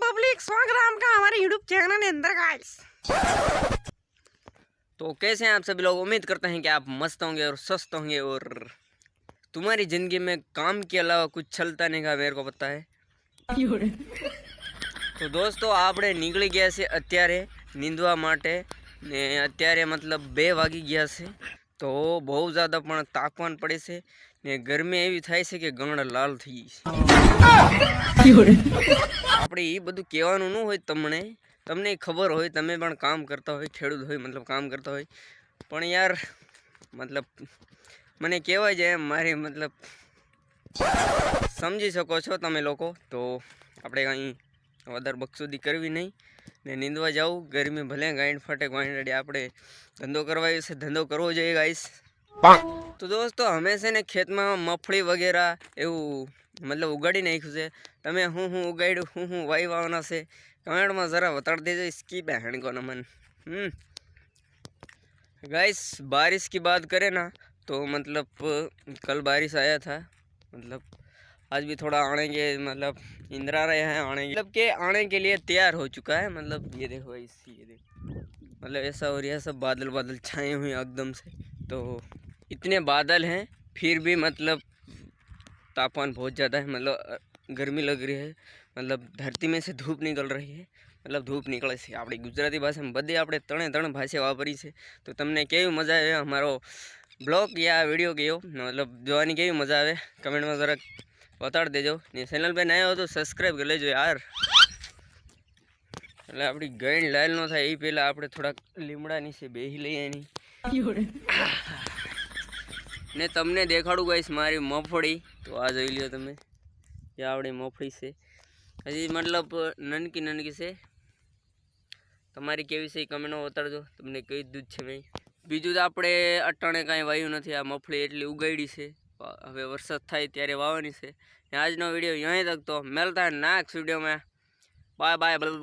public स्वागत का हमारे यूट्यूब चैनल अंदर गाइस तो कैसे हैं आप सभी लोग उम्मीद करते हैं कि आप मस्त होंगे और स्वस्थ होंगे और तुम्हारी ज़िंदगी में काम के अलावा कुछ चलता नहीं का मेरे को पता है तो दोस्तों આપણે निकली गया से अत्यारे नींदवा माटे अत्यारे मतलब મતલબ બે વાગી ગયા તો બહુ જ્યાદા પણ તાપમાન પડે છે ને ગરમી એવી થાય છે કે ગણ લાલ થઈ છે આપણે એ બધું કહેવાનું ન હોય તમને તમને ખબર હોય તમે પણ કામ કરતા હોય ખેડૂત હોય મતલબ કામ કરતા હોય પણ યાર મતલબ મને કહેવાય છે મારી મતલબ સમજી શકો છો તમે લોકો તો આપણે કંઈ વદર બક્ષોદી કરવી નહીં ને નિંદવા જાવું ગરમી ભલે ગાઈન ફટે ગાઈન રેડી આપણે ધંધો કરવા છે ધંધો કરવો જોઈએ ગાઈસ તો દોસ્તો અમે છે ને ખેત માં મફળી વગેરા એવું મતલબ ઉગાડી નાખ્યું છે તમે શું શું ઉગાડ્યું શું શું વાવવાનો છે કમેન્ટ માં જરા વતડ દેજો સ્કી બહેન કોનમન હમ ગાઈસ બારિશ કી વાત કરે ના તો મતલબ કલ બારિશ આયા થા મતલબ आज भी थोड़ा आने के मतलब इंदिरा रहे हैं आने के मतलब के आने के लिए तैयार हो चुका है मतलब ये देखो इसी ये देखो मतलब ऐसा हो रहा है सब बादल बादल छाए हुए एकदम से तो इतने बादल हैं फिर भी मतलब तापमान बहुत ज़्यादा है मतलब गर्मी लग रही है मतलब धरती में से धूप निकल रही है मतलब धूप મતલબ से નીકળે गुजराती भाषा में बदे अपने तड़े ત્રણે भाषा वापरी से तो तमने के मजा आए हमारा ब्लॉग या वीडियो के मतलब जो के मज़ा आए कमेंट में जरा બતાડી દેજો ને ચેનલ બેન આવ્યો તો સબસ્ક્રાઈબ કરી લેજો યાર એટલે આપણી ગઈણ લાલ ન થાય એ પહેલાં આપણે થોડાક લીમડા નીચે બેસી લઈએ એની ને તમને દેખાડું ગઈશ મારી મફળી તો આ જોઈ લ્યો તમે જે આપણી મફળી છે હજી મતલબ નનકી નનકી છે તમારી કેવી છે એ કમેન્ટમાં બતાડજો તમને કહી દૂધ છે મેં બીજું તો આપણે અટાણે કાંઈ વાયું નથી આ મફળી એટલી ઉગાડી છે હવે વરસાદ થાય ત્યારે વાવવાની છે આજનો વિડીયો અહીં તક તો મળતા નાક્સ વિડીયોમાં બાય બાય